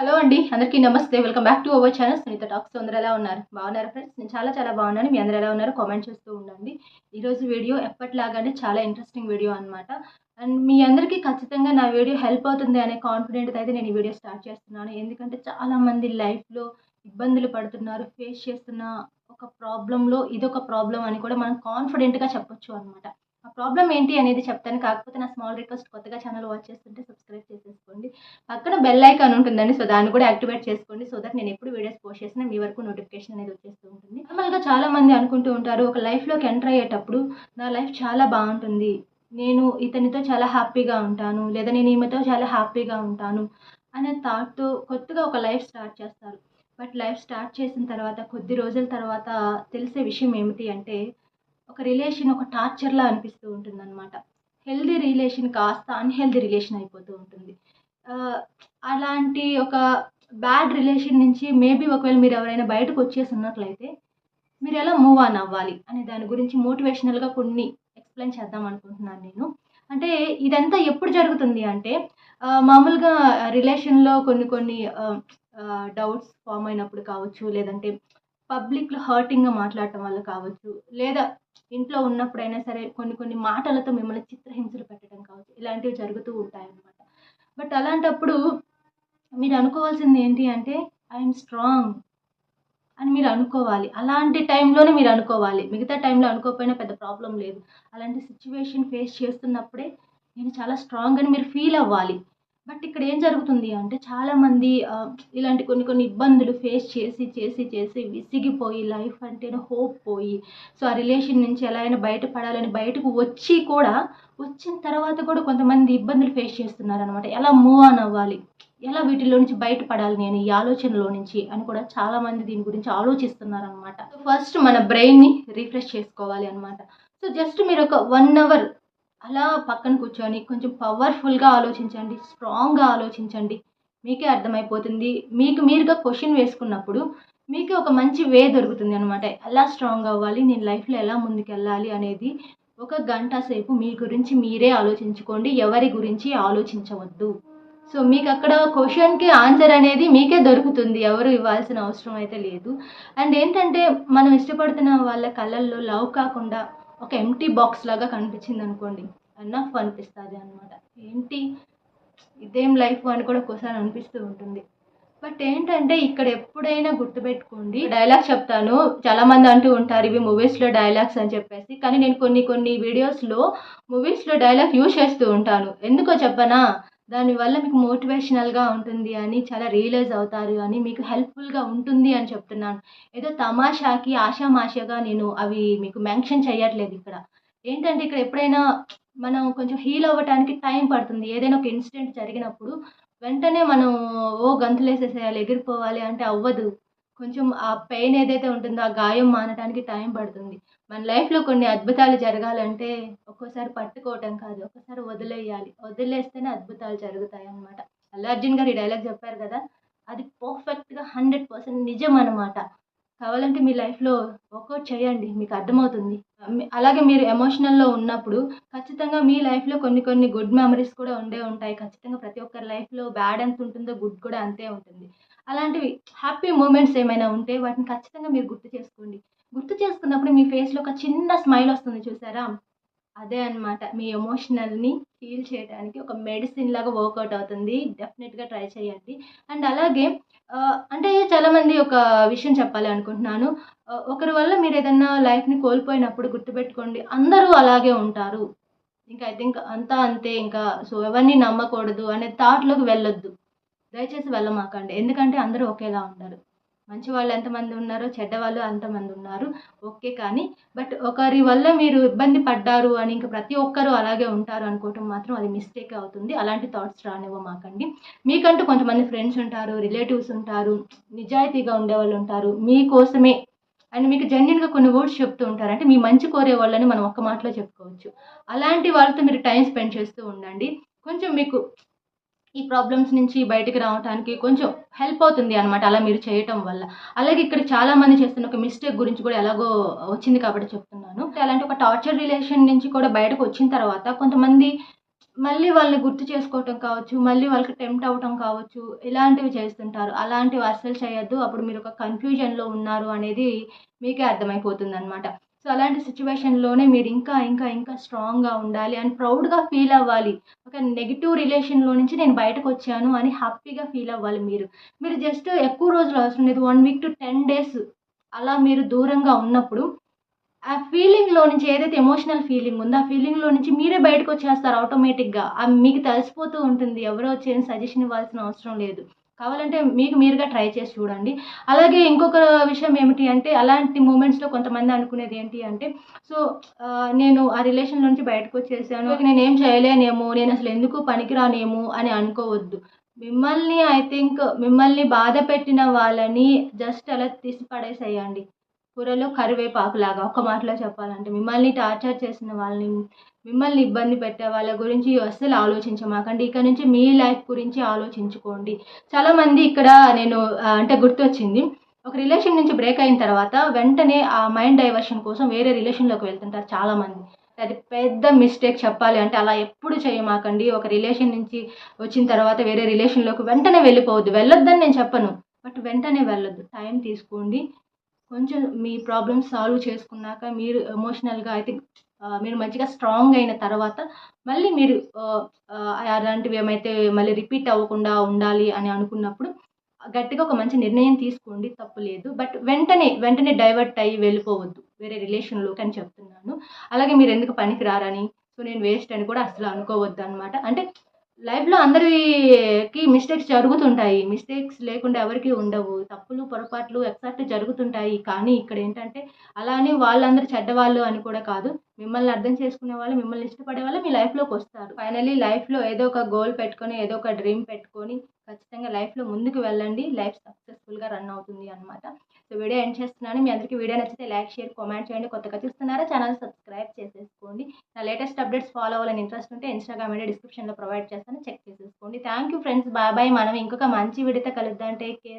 Hello అండి అందరికీ నమస్తే. Welcome back to our channel. Sunitha talks అందరూ ఎలా ఉన్నారు? బాగున్నారు ఫ్రెండ్స్? నేను చాలా చాలా బాగున్నాను. మీ అందరూ ఎలా ఉన్నారు? కామెంట్ చేస్తూ ఉండండి. ఈరోజు వీడియో ఎప్పటిలాగానే చాలా ఇంట్రెస్టింగ్ వీడియో అనమాట అండ్ మీ అందరికీ ఖచ్చితంగా నా వీడియో హెల్ప్ అవుతుంది అనే కాన్ఫిడెంట్ అయితే నేను ఈ వీడియో స్టార్ట్ చేస్తున్నాను. ఎందుకంటే చాలామంది లైఫ్లో ఇబ్బందులు పడుతున్నారు ఫేస్ చేస్తున్న ఒక ప్రాబ్లంలో ఇదొక ప్రాబ్లం అని కూడా మనం కాన్ఫిడెంట్గా చెప్పొచ్చు అనమాట ఆ ప్రాబ్లం ఏంటి అనేది చెప్తాను. కాకపోతే నా స్మాల్ రిక్వెస్ట్ కొత్తగా ఛానల్ వాచ్ చేస్తుంటే సబ్స్క్రైబ్ చేసేసుకోండి. పక్కన బెల్ ఐకాన్ ఉంటుందండి. సో దాన్ని కూడా యాక్టివేట్ చేసుకోండి. సో దట్ నేను ఎప్పుడు వీడియోస్ పోస్ట్ చేసినా మీ వరకు నోటిఫికేషన్ అనేది వచ్చేస్తూ ఉంటుంది. నార్మల్గా చాలా మంది అనుకుంటూ ఉంటారు ఒక లైఫ్లోకి ఎంటర్ అయ్యేటప్పుడు నా లైఫ్ చాలా బాగుంటుంది. నేను ఇతనితో చాలా హ్యాపీగా ఉంటాను. లేదా నేను ఈమెతో చాలా హ్యాపీగా ఉంటాను అనే థాట్తో కొత్తగా ఒక లైఫ్ స్టార్ట్ చేస్తారు. బట్ లైఫ్ స్టార్ట్ చేసిన తర్వాత కొద్ది రోజుల తర్వాత తెలిసే విషయం ఏమిటి అంటే ఒక రిలేషన్ ఒక టార్చర్లా అనిపిస్తూ ఉంటుంది అనమాట హెల్దీ రిలేషన్ కాస్త అన్హెల్దీ రిలేషన్ అయిపోతూ ఉంటుంది. అలాంటి ఒక బ్యాడ్ రిలేషన్ నుంచి మేబీ ఒకవేళ మీరు ఎవరైనా బయటకు వచ్చేసి ఉన్నట్లయితే మీరు ఎలా మూవ్ ఆన్ అవ్వాలి అనే దాని గురించి మోటివేషనల్గా కొన్ని ఎక్స్ప్లెయిన్ చేద్దాం అనుకుంటున్నాను నేను. అంటే ఇదంతా ఎప్పుడు జరుగుతుంది అంటే మామూలుగా రిలేషన్లో కొన్ని కొన్ని డౌట్స్ ఫామ్ అయినప్పుడు కావచ్చు లేదంటే పబ్లిక్లో హర్టింగ్గా మాట్లాడటం వల్ల కావచ్చు. లేదా ఇంట్లో ఉన్నప్పుడైనా సరే కొన్ని కొన్ని మాటలతో మిమ్మల్ని చిత్రహింసలు పెట్టడం కావచ్చు. ఇలాంటివి జరుగుతూ ఉంటాయన్నమాట. బట్ అలాంటప్పుడు మీరు అనుకోవాల్సింది ఏంటి అంటే ఐఎమ్ స్ట్రాంగ్ అని మీరు అనుకోవాలి. అలాంటి టైంలోనే మీరు అనుకోవాలి. మిగతా టైంలో అనుకోకపోయినా పెద్ద ప్రాబ్లం లేదు. అలాంటి సిచ్యువేషన్ ఫేస్ చేస్తున్నప్పుడే నేను చాలా స్ట్రాంగ్ అని మీరు ఫీల్ అవ్వాలి. బట్ ఇక్కడ ఏం జరుగుతుంది అంటే చాలామంది ఇలాంటి కొన్ని కొన్ని ఇబ్బందులు ఫేస్ చేసి చేసి చేసి విసిగిపోయి లైఫ్ అంటేనే హోప్ పోయి సో ఆ రిలేషన్ నుంచి ఎలా అయినా బయటపడాలని బయటకు వచ్చి కూడా వచ్చిన తర్వాత కూడా కొంతమంది ఇబ్బందులు ఫేస్ చేస్తున్నారనమాట ఎలా మూవ్ ఆన్ అవ్వాలి? ఎలా వీటిలో నుంచి బయటపడాలి నేను ఈ ఆలోచనలో నుంచి అని కూడా చాలామంది దీని గురించి ఆలోచిస్తున్నారనమాట ఫస్ట్ మన బ్రెయిన్ని రీఫ్రెష్ చేసుకోవాలి అనమాట సో జస్ట్ మీరు ఒక వన్ అవర్ అలా పక్కన కూర్చొని కొంచెం పవర్ఫుల్గా ఆలోచించండి స్ట్రాంగ్గా ఆలోచించండి. మీకే అర్థమైపోతుంది. మీకు మీరుగా క్వశ్చన్ వేసుకున్నప్పుడు మీకు ఒక మంచి వే దొరుకుతుంది అనమాట ఎలా స్ట్రాంగ్ అవ్వాలి నేను లైఫ్లో ఎలా ముందుకెళ్ళాలి అనేది ఒక గంట సేపు మీ గురించి మీరే ఆలోచించుకోండి. ఎవరి గురించి ఆలోచించవద్దు. సో మీకు అక్కడ క్వశ్చన్కి ఆన్సర్ అనేది మీకే దొరుకుతుంది. ఎవరు ఇవ్వాల్సిన అవసరం అయితే లేదు. అండ్ ఏంటంటే మనం ఇష్టపడుతున్న వాళ్ళ కళ్ళల్లో లవ్ కాకుండా ఒక ఎంటీ బాక్స్ లాగా కనిపించింది అనుకోండి అన్నఫ్ అనిపిస్తుంది అనమాట ఏంటి? ఇదేం లైఫ్ అని కూడా ఒకసారి అనిపిస్తూ ఉంటుంది. బట్ ఏంటంటే ఇక్కడ ఎప్పుడైనా గుర్తుపెట్టుకోండి డైలాగ్స్ చెప్తాను. చాలా మంది అంటూ ఉంటారు ఇవి మూవీస్లో డైలాగ్స్ అని చెప్పేసి. కానీ నేను కొన్ని కొన్ని వీడియోస్లో మూవీస్లో డైలాగ్ యూజ్ చేస్తూ ఉంటాను. ఎందుకో చెప్పనా? దానివల్ల మీకు మోటివేషనల్గా ఉంటుంది అని చాలా రియలైజ్ అవుతారు అని మీకు హెల్ప్ఫుల్గా ఉంటుంది అని చెప్తున్నాను. ఏదో తమాషాకి ఆషామాషగా నేను అవి మీకు మెన్షన్ చేయట్లేదు ఇక్కడ. ఏంటంటే ఇక్కడ ఎప్పుడైనా మనం కొంచెం హీల్ అవ్వటానికి టైం పడుతుంది. ఏదైనా ఒక ఇన్సిడెంట్ జరిగినప్పుడు వెంటనే మనం ఓ గంతులేసేసేయాలి ఎగిరిపోవాలి అంటే అవ్వదు. కొంచెం ఆ పెయిన్ ఏదైతే ఉంటుందో ఆ గాయం మానడానికి టైం పడుతుంది. మన లైఫ్లో కొన్ని అద్భుతాలు జరగాలంటే ఒక్కోసారి పట్టుకోవటం కాదు ఒక్కోసారి వదిలేయాలి. వదిలేస్తేనే అద్భుతాలు జరుగుతాయి అన్నమాట. అల్లు అర్జున్ గారు ఈ డైలాగ్ చెప్పారు కదా అది పర్ఫెక్ట్గా హండ్రెడ్ పర్సెంట్ నిజం అనమాట కావాలంటే మీ లైఫ్లో వర్కౌట్ చేయండి మీకు అర్థమవుతుంది. అలాగే మీరు ఎమోషనల్లో ఉన్నప్పుడు ఖచ్చితంగా మీ లైఫ్లో కొన్ని కొన్ని గుడ్ మెమరీస్ కూడా ఉండే ఉంటాయి. ఖచ్చితంగా ప్రతి ఒక్కరి లైఫ్లో బ్యాడ్ ఎంత ఉంటుందో గుడ్ కూడా అంతే ఉంటుంది. అలాంటివి హ్యాపీ మూమెంట్స్ ఏమైనా ఉంటే వాటిని ఖచ్చితంగా మీరు గుర్తు చేసుకోండి. గుర్తు చేసుకున్నప్పుడు మీ ఫేస్లో ఒక చిన్న స్మైల్ వస్తుంది చూసారా? అదే అన్నమాట. మీ ఎమోషనల్ని హీల్ చేయడానికి ఒక మెడిసిన్ లాగా వర్కౌట్ అవుతుంది. డెఫినెట్గా ట్రై చేయండి. అండ్ అలాగే అంటే చాలామంది ఒక విషయం చెప్పాలి అనుకుంటున్నాను ఒకరి వల్ల మీరు ఏదన్నా లైఫ్ని కోల్పోయినప్పుడు గుర్తుపెట్టుకోండి. అందరూ అలాగే ఉంటారు. ఇంకా ఐ థింక్ అంతా అంతే. ఇంకా సో ఎవరిని నమ్మకూడదు అనే థాట్లోకి వెళ్ళొద్దు. దయచేసి వెళ్ళమాకండి. ఎందుకంటే అందరూ ఒకేలా ఉంటారు. మంచి వాళ్ళు ఎంతమంది ఉన్నారో చెడ్డవాళ్ళు అంతమంది ఉన్నారు. ఓకే కానీ బట్ ఒకరి వల్ల మీరు ఇబ్బంది పడ్డారు అని ఇంకా ప్రతి ఒక్కరూ అలాగే ఉంటారు అనుకోవటం మాత్రం అది మిస్టేక్ అవుతుంది. అలాంటి థాట్స్ రానివ్వమాకండి మీకంటూ కొంతమంది ఫ్రెండ్స్ ఉంటారు రిలేటివ్స్ ఉంటారు నిజాయితీగా ఉండేవాళ్ళు ఉంటారు. మీకోసమే అండ్ మీకు జెన్యున్గా కొన్ని వర్డ్స్ చెప్తూ ఉంటారు. అంటే మీ మంచి కోరే వాళ్ళని మనం ఒక్క మాటలో చెప్పుకోవచ్చు. అలాంటి వాళ్ళతో మీరు టైం స్పెండ్ చేస్తూ ఉండండి. కొంచెం మీకు ఈ ప్రాబ్లమ్స్ నుంచి బయటకు రావడానికి కొంచెం హెల్ప్ అవుతుంది అనమాట అలా మీరు చేయటం వల్ల. అలాగే ఇక్కడ చాలా మంది చేస్తున్న ఒక మిస్టేక్ గురించి కూడా ఎలాగో వచ్చింది కాబట్టి చెప్తున్నాను. అలాంటి ఒక టార్చర్ రిలేషన్ నుంచి కూడా బయటకు వచ్చిన తర్వాత కొంతమంది మళ్ళీ వాళ్ళని గుర్తు చేసుకోవటం కావచ్చు మళ్ళీ వాళ్ళకి టెంప్ట్ అవ్వటం కావచ్చు ఇలాంటివి చేస్తుంటారు. అలాంటివి అస్సలు చేయొద్దు. అప్పుడు మీరు ఒక కన్ఫ్యూజన్లో ఉన్నారు అనేది మీకే అర్థమైపోతుంది అనమాట సో అలాంటి సిచ్యువేషన్లోనే మీరు ఇంకా ఇంకా ఇంకా స్ట్రాంగ్గా ఉండాలి అండ్ ప్రౌడ్గా ఫీల్ అవ్వాలి. ఒక నెగిటివ్ రిలేషన్లో నుంచి నేను బయటకు వచ్చాను అని హ్యాపీగా ఫీల్ అవ్వాలి మీరు. మీరు జస్ట్ ఎక్కువ రోజులు అవసరం లేదు. One week to ten days అలా మీరు దూరంగా ఉన్నప్పుడు ఆ ఫీలింగ్లో నుంచి ఏదైతే ఎమోషనల్ ఫీలింగ్ ఉందో ఆ ఫీలింగ్లో నుంచి మీరే బయటకు వచ్చేస్తారు ఆటోమేటిక్గా మీకు తెలిసిపోతూ ఉంటుంది. ఎవరో వచ్చేసి సజెషన్ ఇవ్వాల్సిన అవసరం లేదు. కావాలంటే మీకు మీరుగా ట్రై చేసి చూడండి. అలాగే ఇంకొక విషయం ఏమిటి అంటే అలాంటి మూమెంట్స్లో కొంతమంది అనుకునేది ఏంటి అంటే సో నేను ఆ రిలేషన్ నుంచి బయటకు వచ్చేసాను. నేను ఏం చేయలేనేమో నేను అసలు ఎందుకు పనికిరానేమో అని అనుకోవద్దు. మిమ్మల్ని ఐ థింక్ మిమ్మల్ని బాధ పెట్టిన వాళ్ళని జస్ట్ అలా తీసి పడేసేయండి. కూరలో కరివేపాకులాగా ఒక మాటలో చెప్పాలంటే. మిమ్మల్ని టార్చర్ చేసిన వాళ్ళని మిమ్మల్ని ఇబ్బంది పెట్టే వాళ్ళ గురించి అస్సలు ఆలోచించమాకండి. ఇక్కడ నుంచి మీ లైఫ్ గురించి ఆలోచించుకోండి. చాలామంది ఇక్కడ నేను అంటే గుర్తొచ్చింది. ఒక రిలేషన్ నుంచి బ్రేక్ అయిన తర్వాత వెంటనే ఆ మైండ్ డైవర్షన్ కోసం వేరే రిలేషన్లోకి వెళ్తుంటారు చాలామంది అది పెద్ద మిస్టేక్ చెప్పాలి అంటే అలా ఎప్పుడు చేయమాకండి. ఒక రిలేషన్ నుంచి వచ్చిన తర్వాత వేరే రిలేషన్లోకి వెంటనే వెళ్ళిపోవద్దు. వెళ్ళొద్దని నేను చెప్పను. బట్ వెంటనే వెళ్ళొద్దు. టైం తీసుకోండి. కొంచెం మీ ప్రాబ్లమ్స్ సాల్వ్ చేసుకున్నాక మీరు ఎమోషనల్గా అయితే మీరు మంచిగా స్ట్రాంగ్ అయిన తర్వాత మళ్ళీ మీరు అలాంటివి ఏమైతే మళ్ళీ రిపీట్ అవ్వకుండా ఉండాలి అని అనుకున్నప్పుడు గట్టిగా ఒక మంచి నిర్ణయం తీసుకోండి తప్పు లేదు. బట్ వెంటనే వెంటనే డైవర్ట్ అయ్యి వెళ్ళిపోవద్దు. వేరే రిలేషన్లోకి అని చెప్తున్నాను. అలాగే మీరు ఎందుకు పనికి రారని సో నేను వేస్ట్ అని కూడా అసలు అనుకోవద్దు అనమాట అంటే లైఫ్లో అందరికి మిస్టేక్స్ జరుగుతుంటాయి. మిస్టేక్స్ లేకుండా ఎవరికి ఉండవు. తప్పులు పొరపాట్లు ఎక్సాక్ట్ జరుగుతుంటాయి. కానీ ఇక్కడ ఏంటంటే అలానే వాళ్ళందరూ చెడ్డవాళ్ళు అని కూడా కాదు. మిమ్మల్ని అర్థం చేసుకునే వాళ్ళు మిమ్మల్ని ఇష్టపడే వాళ్ళు మీ లైఫ్లోకి వస్తారు. ఫైనలీ లైఫ్లో ఏదో ఒక గోల్ పెట్టుకొని ఏదో ఒక డ్రీమ్ పెట్టుకొని ఖచ్చితంగా లైఫ్లో ముందుకు వెళ్ళండి. లైఫ్ సక్సెస్ఫుల్గా రన్ అవుతుంది అనమాట సో వీడియో ఎండ్ చేస్తున్నాను. మీ అందరికీ వీడియో నచ్చితే లైక్ షేర్ కామెంట్ చేయండి. కొత్తగా చూస్తున్నారా? ఛానల్ సబ్స్క్రైబ్ చేసేసుకోండి. నా లేటెస్ట్ అప్డేట్స్ ఫాలో అవ్వాలని ఇంట్రెస్ట్ ఉంటే ఇన్స్టాగ్రామ్ అయితే డిస్క్రిప్షన్లో ప్రొవైడ్ చేస్తాను. చెక్ చేసేసుకోండి. Thank you friends bye bye మనం ఇంకొక మంచి విడత కలుద్దాం. Take care